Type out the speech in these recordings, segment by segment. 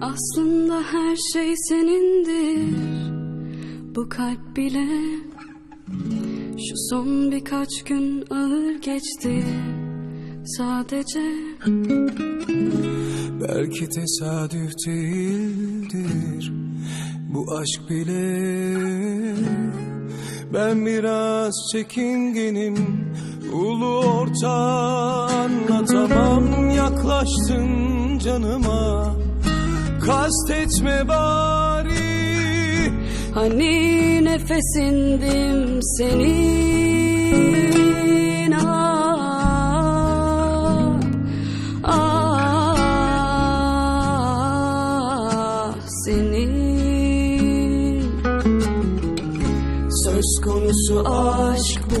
Aslında her şey senindir. Bu kalp bile Şu son birkaç gün ağır geçti. Sadece Belki tesadüf değildir. Bu aşk bile. Ben biraz çekingenim. Ulu orta anlatamam. Yaklaştın canıma Kastetme bari. Hani nefesindim senin ah, ah, senin. Söz konusu aşk bu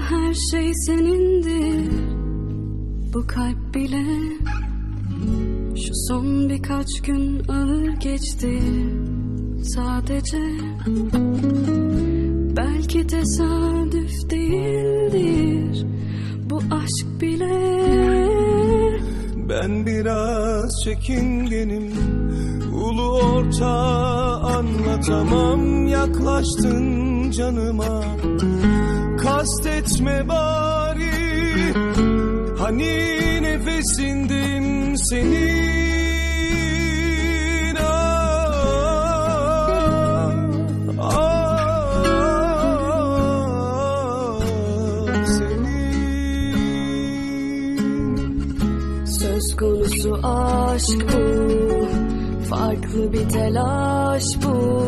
Her şey senindir. Bu kalp bile Şu son birkaç gün ağır geçti. Sadece Belki tesadüf değildir. Bu aşk bile Ben biraz çekingenim. Ulu orta anlatamam Yaklaştın canıma. Kastetme bari. Hani nefesindim senin. Ah, ah, senin. Söz konusu aşk bu. Farklı bir telaş bu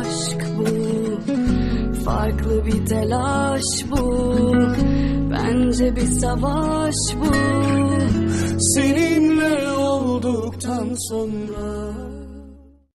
aşk bu. Farklı bir telaş bu. Bence bir savaş bu. Seninle olduktan sonra